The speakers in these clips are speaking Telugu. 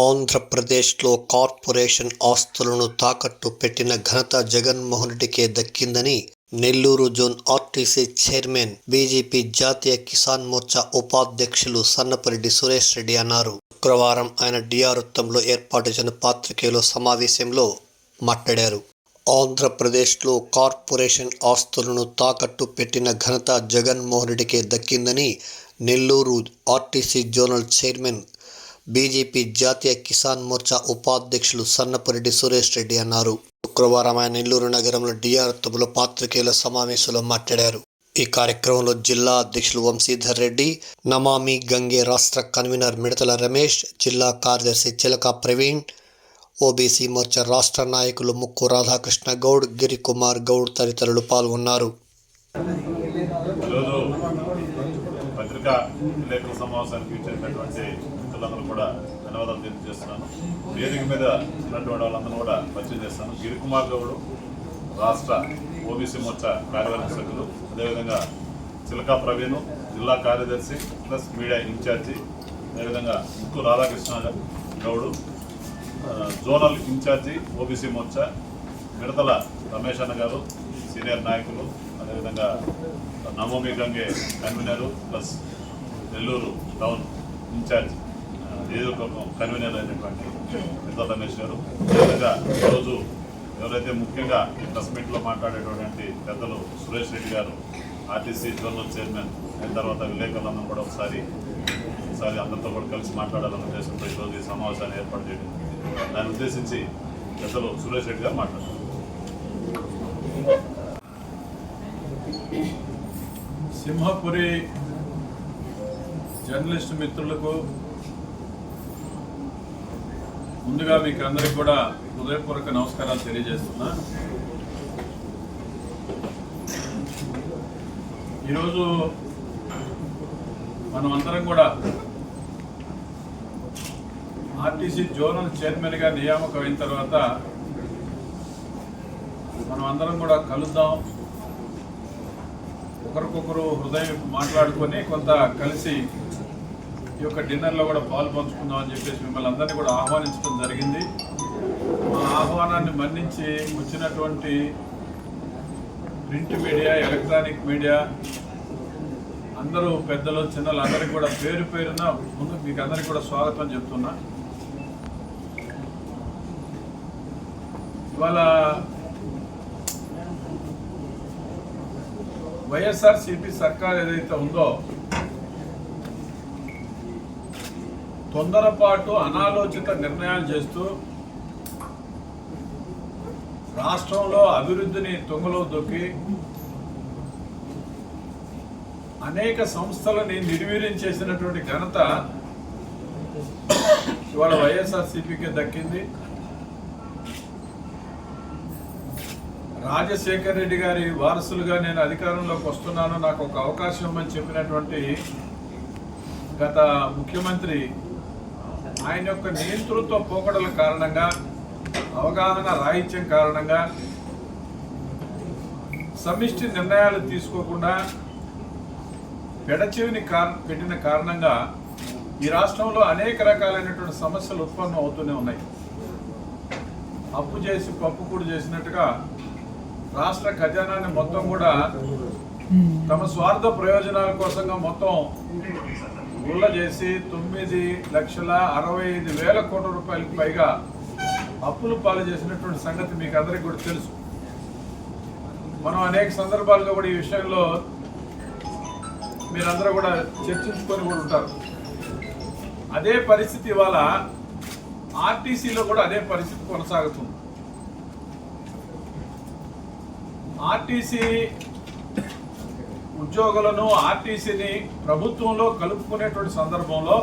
ఆంధ్రప్రదేశ్లో కార్పొరేషన్ ఆస్తులను తాకట్టు పెట్టిన ఘనత జగన్మోహన్ రెడ్డికే దక్కిందని Nellore zone RTC chairman BJP జాతీయ కిసాన్ మోర్చా ఉపాధ్యక్షులు సన్నపరెడ్డి సురేష్ రెడ్డి అన్నారు. శుక్రవారం ఆయన డిఆర్వృత్తంలో ఏర్పాటు చేసిన పాత్రికేయుల సమావేశంలో మాట్లాడారు. ఆంధ్రప్రదేశ్లో కార్పొరేషన్ ఆస్తులను తాకట్టు పెట్టిన ఘనత జగన్మోహన్ రెడ్డికే దక్కిందని Nellore RTC zonal chairman BJP జాతీయ కిసాన్ మోర్చా ఉపాధ్యక్షులు సన్నపురెడ్డి సురేష్ రెడ్డి అన్నారు. శుక్రవారం ఆయన నెల్లూరు నగరంలో డిఆర్ డిఆర్వృత్తంలో పాత్రికేయుల సమావేశంలో మాట్లాడారు. ఈ కార్యక్రమంలో జిల్లా అధ్యక్షులు వంశీధర్ రెడ్డి నమామి గంగే రాష్ట్ర కన్వీనర్ మిడతల రమేష్ జిల్లా కార్యదర్శి చిలక ప్రవీణ్ ఓబీసీ మోర్చా రాష్ట్ర నాయకులు ముక్కు రాధాకృష్ణ గౌడ్ గిరికుమార్ గౌడ్ తదితరులు పాల్గొన్నారు. పత్రికా సమావేశానికి మిత్రులందరూ కూడా ధన్యవాదాలు తెలియజేస్తున్నాను. వేదిక మీద ఉన్నటువంటి వాళ్ళందరూ కూడా పరిచయం చేస్తాను. గిరికుమార్ గౌడ్ రాష్ట్ర ఓబీసీ మోర్చా కార్యవర్గ సభ్యులు అదేవిధంగా చిలకా ప్రవీణ్ జిల్లా కార్యదర్శి ప్లస్ మీడియా ఇన్ఛార్జి అదేవిధంగా Mukku Radhakrishna Goud zonal incharge OBC Morcha Midathala Ramesh అన్న గారు సీనియర్ నాయకులు అదేవిధంగా నవమి గంగే convener plus Nellore town incharge. నియోజకవర్గం కన్వీనర్ అయినటువంటి మిడతల రమేష్ గారు. అదేవిధంగా ఈరోజు ఎవరైతే ముఖ్యంగా ఈ ప్రెస్ మీట్లో మాట్లాడేటువంటి పెద్దలు సురేష్ రెడ్డి గారు ఆర్టీసీ జోనల్ చైర్మన్ అయిన తర్వాత విలేకరులందరూ కూడా ఒకసారి ఒకసారి అందరితో కూడా కలిసి మాట్లాడాలన్న ఉద్దేశంతో ఈరోజు ఈ సమావేశాన్ని ఏర్పాటు చేయడం జరిగింది. దాన్ని ఉద్దేశించి పెద్దలు సురేష్ రెడ్డి గారు మాట్లాడారు. సింహపురి జర్నలిస్ట్ మిత్రులకు ముందుగా మీకు అందరికి కూడా హృదయపూర్వక నమస్కారాలు తెలియజేస్తున్నా. ఈరోజు మనం అందరం కూడా ఆర్టీసీ జోనల్ చైర్మన్గా నియామకం అయిన తర్వాత మనం అందరం కూడా కలుద్దాం. ఒకరికొకరు హృదయం మాట్లాడుకొని కొంత కలిసి ఈ యొక్క డిన్నర్లో కూడా పాలు పంచుకుందాం అని చెప్పేసి మిమ్మల్ని అందరినీ కూడా ఆహ్వానించడం జరిగింది. మా ఆహ్వానాన్ని మన్నించి వచ్చినటువంటి ప్రింట్ మీడియా ఎలక్ట్రానిక్ మీడియా అందరూ పెద్దలు చిన్నలు అందరికీ కూడా పేరు పేరున ముందు మీకు అందరికీ కూడా స్వాగతం చెప్తున్నా. ఇవాళ వైఎస్ఆర్సిపి సర్కార్ ఏదైతే ఉందో తొందరపాటు అనాలోచిత నిర్ణయాలు చేస్తూ రాష్ట్రంలో అభివృద్ధిని తొంగలో దొక్కి అనేక సంస్థలని నిర్వీర్యం చేసినటువంటి ఘనత ఇవాళ వైఎస్ఆర్సీపీకి దక్కింది. రాజశేఖర్ రెడ్డి గారి వారసులుగా నేను అధికారంలోకి వస్తున్నాను. నాకు ఒక అవకాశం ఇవ్వమని చెప్పినటువంటి గత ముఖ్యమంత్రి ఆయన యొక్క నియంతృత్వ పోకడల కారణంగా అవగాహన రాహిత్యం కారణంగా సమిష్టి నిర్ణయాలు తీసుకోకుండా పెడచెవిని పెట్టిన కారణంగా ఈ రాష్ట్రంలో అనేక రకాలైనటువంటి సమస్యలు ఉత్పన్నం అవుతూనే ఉన్నాయి. అప్పు చేసి పప్పు కూడా చేసినట్టుగా రాష్ట్ర ఖజానాన్ని మొత్తం కూడా తమ స్వార్థ ప్రయోజనాల కోసంగా మొత్తం గుళ్ళ చేసి తొమ్మిది లక్షల అరవై ఐదు వేల కోట్ల రూపాయలకు పైగా అప్పులు పాలు చేసినటువంటి సంగతి మీకు అందరికీ కూడా తెలుసు. మనం అనేక సందర్భాలుగా కూడా ఈ విషయంలో మీరందరూ కూడా చర్చించుకొని కూడా ఉంటారు. అదే పరిస్థితి ఇవాళ ఆర్టీసీలో కూడా అదే పరిస్థితి కొనసాగుతుంది. ఆర్టీసీ ఉద్యోగులను ఆర్టీసీని ప్రభుత్వంలో కలుపుకునేటువంటి సందర్భంలో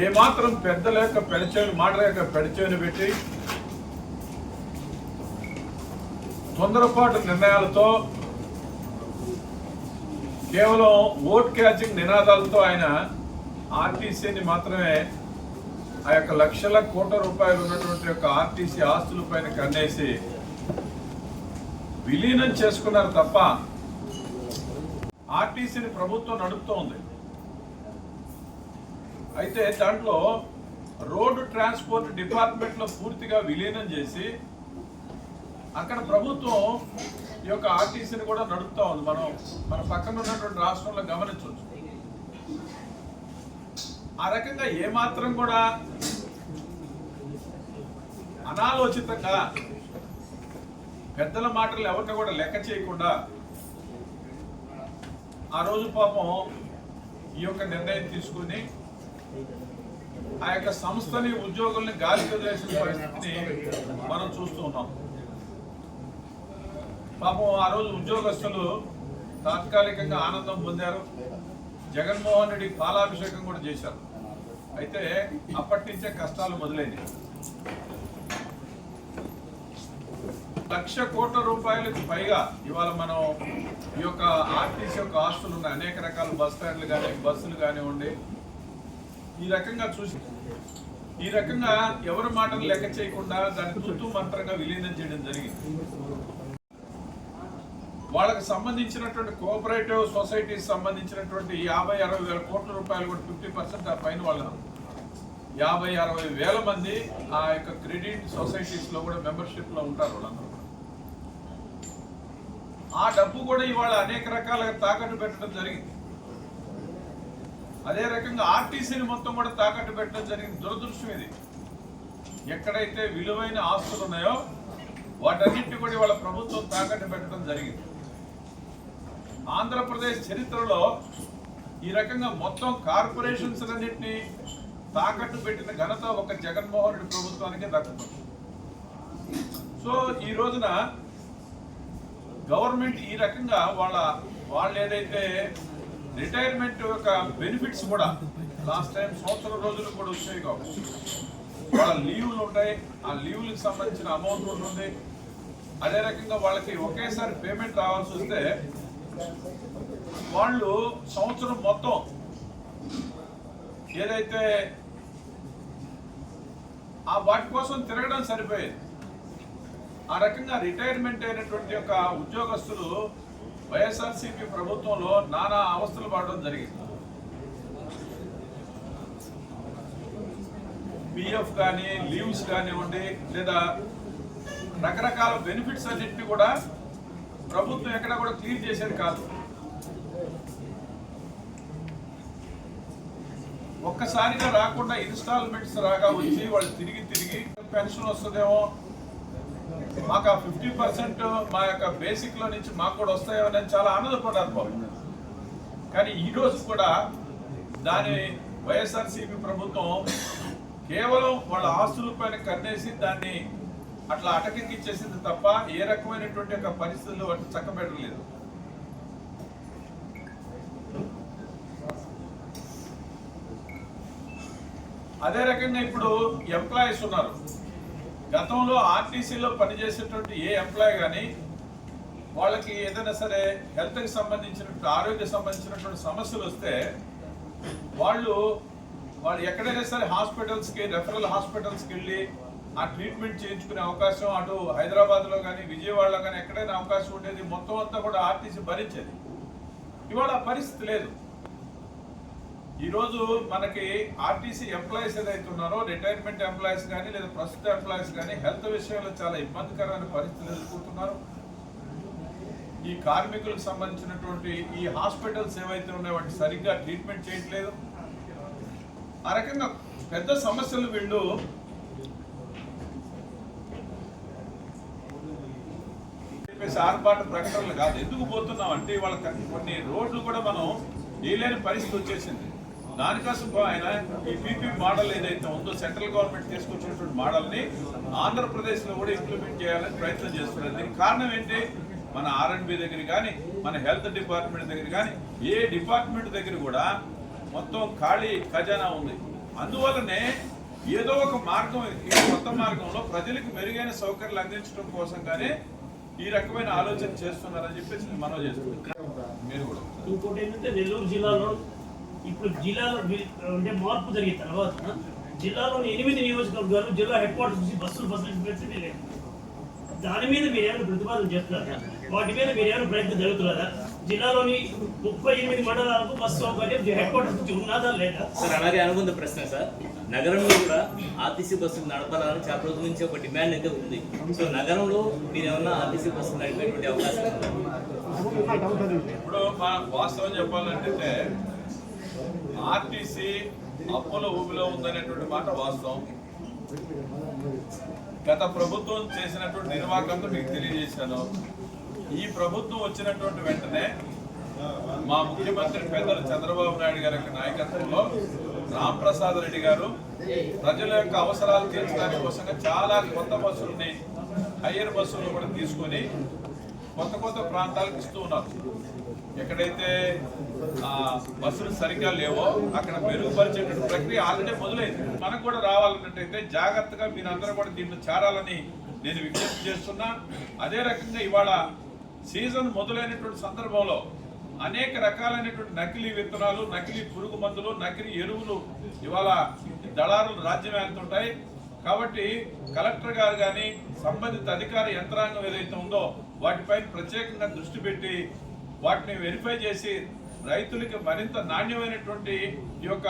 ఏమాత్రం పెద్దల యొక్క పెడచేని మాటల యొక్క పెడచేని పెట్టి తొందరపాటు నిర్ణయాలతో కేవలం ఓట్ క్యాచింగ్ నినాదాలతో ఆయన ఆర్టీసీని మాత్రమే ఆ యొక్క లక్షల కోట్ల రూపాయలు ఉన్నటువంటి యొక్క ఆర్టీసీ ఆస్తుల పైన కన్నేసి విలీనం చేసుకున్నారు తప్ప ఆర్టీసీని ప్రభుత్వం నడుపుతోంది. అయితే దాంట్లో రోడ్డు ట్రాన్స్పోర్ట్ డిపార్ట్మెంట్లో పూర్తిగా విలీనం చేసి అక్కడ ప్రభుత్వం ఈ యొక్క ఆర్టీసీని కూడా నడుపుతా ఉంది. మనం మన పక్కన ఉన్నటువంటి రాష్ట్రంలో గమనించవచ్చు. ఆ రకంగా ఏమాత్రం కూడా అనాలోచితంగా పెద్దల మాటలు ఎవరిని కూడా లెక్క చేయకుండా ఆ రోజు పాపం ఈ యొక్క నిర్ణయం తీసుకుని ఆ యొక్క సంస్థని ఉద్యోగుల్ని గాలికి వదిలేసిన పరిస్థితిని మనం చూస్తూ ఉన్నాం. పాపం ఆ రోజు ఉద్యోగస్తులు తాత్కాలికంగా ఆనందం పొందారు. జగన్మోహన్ రెడ్డి పాలాభిషేకం కూడా చేశారు. అయితే అప్పటి నుంచే కష్టాలు మొదలైనవి. లక్ష కోట్ల రూపాయలకు పైగా ఇవాళ మనం ఈ యొక్క ఆర్టీసీ యొక్క ఆస్తులు ఉన్నాయి. అనేక రకాల బస్ స్టాండ్లు కానీ బస్సులు కానివ్వండి. ఈ రకంగా చూసి ఈ రకంగా ఎవరి మాటలు లెక్క చేయకుండా దాన్ని తుత్తు మంత్రంగా విలీనం చేయడం జరిగింది. వాళ్ళకి సంబంధించినటువంటి కోఆపరేటివ్ సొసైటీకి సంబంధించినటువంటి యాభై అరవై వేల కోట్ల రూపాయలు కూడా ఫిఫ్టీ పర్సెంట్ ఆ పైన వాళ్ళ యాభై అరవై వేల మంది ఆ యొక్క క్రెడిట్ సొసైటీస్లో కూడా మెంబర్షిప్లో ఉంటారు వాళ్ళందరూ. ఆ డబ్బు కూడా ఇవాళ అనేక రకాలుగా తాకట్టు పెట్టడం జరిగింది. అదే రకంగా ఆర్టీసీని మొత్తం కూడా తాకట్టు పెట్టడం జరిగింది. దురదృష్టం ఇది. ఎక్కడైతే విలువైన ఆస్తులు ఉన్నాయో వాటన్నింటినీ కూడా ఇవాళ ప్రభుత్వం తాకట్టు పెట్టడం జరిగింది. ఆంధ్రప్రదేశ్ చరిత్రలో ఈ రకంగా మొత్తం కార్పొరేషన్స్ అన్నింటినీ తాకట్టు పెట్టిన ఘనత ఒక జగన్మోహన్ రెడ్డి ప్రభుత్వానికే దక్కుతుంది సో ఈ రోజున గవర్నమెంట్ ఈ రకంగా వాళ్ళ వాళ్ళు ఏదైతే రిటైర్మెంట్ యొక్క బెనిఫిట్స్ కూడా లాస్ట్ టైం సంవత్సరం రోజులు కూడా వచ్చాయి కాబట్టి వాళ్ళ లీవ్లు ఉంటాయి. ఆ లీవ్లకు సంబంధించిన అమౌంట్ ఉంటుంది అదే రకంగా వాళ్ళకి ఒకేసారి పేమెంట్ రావాల్సి వస్తే వాళ్ళు సంవత్సరం మొత్తం ఏదైతే ఆ వాటి కోసం తిరగడం సరిపోయేది. ఆ రకంగా రిటైర్మెంట్ అయినటువంటి యొక్క ఉద్యోగస్తులు వైఎస్ఆర్సీపీ ప్రభుత్వంలో నానా అవస్థలు పడడం జరిగింది. పిఎఫ్ కానీ లీవ్స్ కానివ్వండి లేదా రకరకాల బెనిఫిట్స్ అన్నింటినీ కూడా ప్రభుత్వం ఎక్కడ కూడా క్లియర్ చేసేది కాదు. ఒక్కసారిగా రాకుండా ఇన్స్టాల్మెంట్స్ రాగా వచ్చి వాళ్ళు తిరిగి తిరిగి పెన్షన్ వస్తుందేమో మాకు ఆ ఫిఫ్టీ పర్సెంట్ మా యొక్క బేసిక్లో నుంచి మాకు కూడా వస్తాయో అని చాలా ఆనందపడ్డారు బాబు. కానీ ఈ రోజు కూడా దాని వైఎస్ఆర్సీపీ ప్రభుత్వం కేవలం వాళ్ళ ఆస్తుల పైన కన్నేసి దాన్ని అట్లా అటకెక్కిచ్చేసింది తప్ప ఏ రకమైనటువంటి యొక్క పరిస్థితులు వాటిని చక్కబెట్టలేదు. అదే రకంగా ఇప్పుడు ఎంప్లాయీస్ ఉన్నారు. గతంలో ఆర్టీసీలో పనిచేసేటువంటి ఏ ఎంప్లాయ్ కానీ వాళ్ళకి ఏదైనా సరే హెల్త్కి సంబంధించినటువంటి ఆరోగ్య సంబంధించినటువంటి సమస్యలు వస్తే వాళ్ళు వాళ్ళు ఎక్కడైనా సరే హాస్పిటల్స్కి రెఫరల్ హాస్పిటల్స్కి వెళ్ళి ఆ ట్రీట్మెంట్ చేయించుకునే అవకాశం అటు హైదరాబాద్లో కానీ విజయవాడలో కానీ ఎక్కడైనా అవకాశం ఉండేది. మొత్తం అంతా కూడా ఆర్టీసీ భరించేది. ఇవాళ పరిస్థితి లేదు. ఈరోజు మనకి ఆర్టీసీ ఎంప్లాయీస్ ఏదైతే ఉన్నారో రిటైర్మెంట్ ఎంప్లాయీస్ కానీ లేదా ప్రస్తుత ఎంప్లాయీస్ కానీ హెల్త్ విషయంలో చాలా ఇబ్బందికరమైన పరిస్థితులు ఎదుర్కొంటున్నారు. ఈ కార్మికులకు సంబంధించినటువంటి ఈ హాస్పిటల్స్ ఏవైతే ఉన్నాయో వాటి సరిగ్గా ట్రీట్మెంట్ చేయట్లేదు. ఆ రకంగా పెద్ద సమస్యలు వీళ్ళు చెప్పేసి ఆర్భాట ప్రకటనలు కాదు. ఎందుకు పోతున్నాం అంటే వాళ్ళ కొన్ని రోడ్లు కూడా మనం వేయలేని పరిస్థితి వచ్చేసింది. దానికోసం ఆయన ఈ పీపీ మోడల్ ఏదైతే ఉందో సెంట్రల్ గవర్నమెంట్ తీసుకొచ్చినటువంటి మోడల్ని ఆంధ్రప్రదేశ్లో కూడా ఇంప్లిమెంట్ చేయాలని ప్రయత్నం చేస్తున్నారు దీనికి కారణం ఏంటి? మన ఆర్ఎండ్బి దగ్గర కానీ మన హెల్త్ డిపార్ట్మెంట్ దగ్గర కానీ ఏ డిపార్ట్మెంట్ దగ్గర కూడా మొత్తం ఖాళీ ఖజానా ఉంది. అందువల్లనే ఏదో ఒక మార్గం ఈ కొత్త మార్గంలో ప్రజలకు మెరుగైన సౌకర్యాలు అందించడం కోసం కానీ ఈ రకమైన ఆలోచన చేస్తున్నారని చెప్పేసి నేను మనవి చేస్తున్నాను. మీరు కూడా. ఇంకోటి ఏంటంటే నెల్లూరు జిల్లాలో ఇప్పుడు జిల్లాలో అంటే మార్పు జరిగిన తర్వాత జిల్లాలోని ఎనిమిది నియోజకవర్గాలు జిల్లా హెడ్ క్వార్టర్స్ నుంచి బస్సులు బస్సులు పెట్టి లేదు. దాని మీద మీరు ఏమైనా ప్రతిపాదన చేస్తున్నారా? వాటి మీద మీరు ఏమైనా ప్రయత్నం జరుగుతున్నారా? జిల్లాలోని ముప్పై ఎనిమిది మండలాలకు బస్సు సౌకర్యం హెడ్ క్వార్టర్స్ నుంచి ఉన్నదా లేదా? సార్ అలాగే అనుబంధ ప్రశ్న సార్. నగరంలో కూడా ఆర్టీసీ బస్సులు నడపాలని చాలా రోజుల నుంచి ఒక డిమాండ్ అయితే ఉంది. సో నగరంలో మీరు ఏమన్నా ఆర్టీసీ బస్సులు నడిపేటువంటి అవకాశం ఉందా? ఇప్పుడు మా వాస్తవం చెప్పాలంటే ఆర్టీసీ అప్పుల ఊబిలో ఉందనేటువంటి మాట వాస్తవం. గత ప్రభుత్వం చేసినటువంటి నిర్వాహకంతో మీకు తెలియజేశాను. ఈ ప్రభుత్వం వచ్చినటువంటి వెంటనే మా ముఖ్యమంత్రి పెద్దలు చంద్రబాబు నాయుడు గారి యొక్క నాయకత్వంలో రాంప్రసాద్ రెడ్డి గారు ప్రజల యొక్క అవసరాలు తీర్చడానికి కోసంగా చాలా కొత్త బస్సుల్ని హయ్యర్ బస్సులను కూడా తీసుకొని కొత్త కొత్త ప్రాంతాలకు ఇస్తూ ఉన్నారు. ఎక్కడైతే బస్సులు సరిగ్గా లేవో అక్కడ మెరుగుపరిచేటువంటి ప్రక్రియ ఆల్రెడీ మొదలైంది. మనకు కూడా రావాలన్నట్టయితే జాగ్రత్తగా మీరందరూ కూడా దీన్ని చేరాలని నేను విజ్ఞప్తి చేస్తున్నా. అదే రకంగా ఇవాళ సీజన్ మొదలైనటువంటి సందర్భంలో అనేక రకాలైనటువంటి నకిలీ విత్తనాలు నకిలీ పురుగు మందులు నకిలీ ఎరువులు ఇవాళ దళారులు రాజ్యం వెళ్తుంటాయి కాబట్టి కలెక్టర్ గారు కానీ సంబంధిత అధికార యంత్రాంగం ఏదైతే ఉందో వాటిపైన ప్రత్యేకంగా దృష్టి పెట్టి వాటిని వెరిఫై చేసి రైతులకి మరింత నాణ్యమైనటువంటి ఈ యొక్క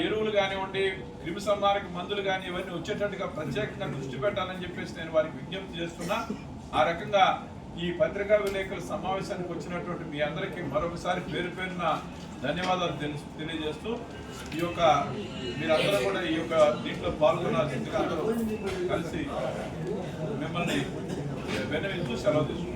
ఎరువులు కానివ్వండి క్రిమి సంహారక మందులు కానీ ఇవన్నీ వచ్చేటట్టుగా ప్రత్యేకంగా దృష్టి పెట్టాలని చెప్పేసి నేను వారికి విజ్ఞప్తి చేస్తున్నా. ఆ రకంగా ఈ పత్రికా విలేకరుల సమావేశానికి వచ్చినటువంటి మీ అందరికీ మరొకసారి పేరు పేరున ధన్యవాదాలు తెలుసు తెలియజేస్తూ ఈ యొక్క మీరందరూ కూడా ఈ యొక్క దీంట్లో పాల్గొనాల్సిందిగా అందరూ కలిసి మిమ్మల్ని విన్నవిస్తూ సెలవు తీసుకుంటాం